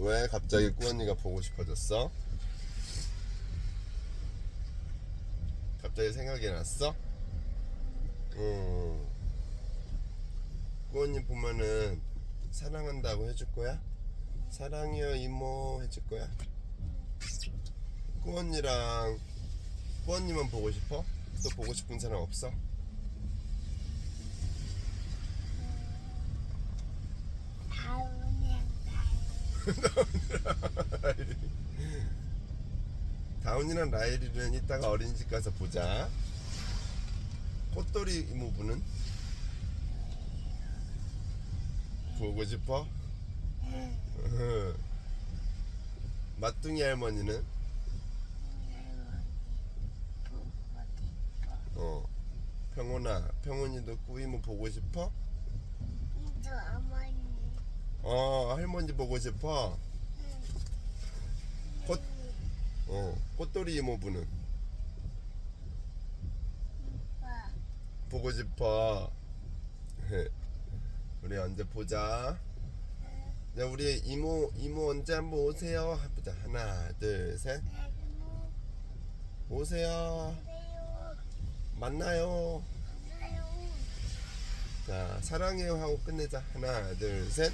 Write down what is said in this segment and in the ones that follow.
왜 갑자기 꾸언니가 보고 싶어졌어? 갑자기 생각이 났어? 응. 꾸언니 보면은 사랑한다고 해줄 거야? 사랑해요 이모 해줄 거야? 꾸언니랑 꾸언니만 보고 싶어? 또 보고 싶은 사람 없어? 다운이랑 다운이랑 라일이는 이따가 어린이집 가서 보자. 꽃돌이 이모부는 보고 싶어? 맛둥이 할머니는 어 평온아 평온이도 꾸이모 보고 싶어? 저 어머니 어 할머니 보고 싶어? 꽃 어, 꽃돌이 이모부는 보고 싶어. 우리 언제 보자. 야, 우리 이모 이모 언제 한번 오세요. 보자. 하나, 둘, 셋. 오세요. 만나요. 나요 자, 사랑해요 하고 끝내자. 하나, 둘, 셋.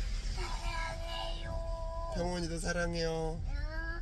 평원이도 사랑해요. 야.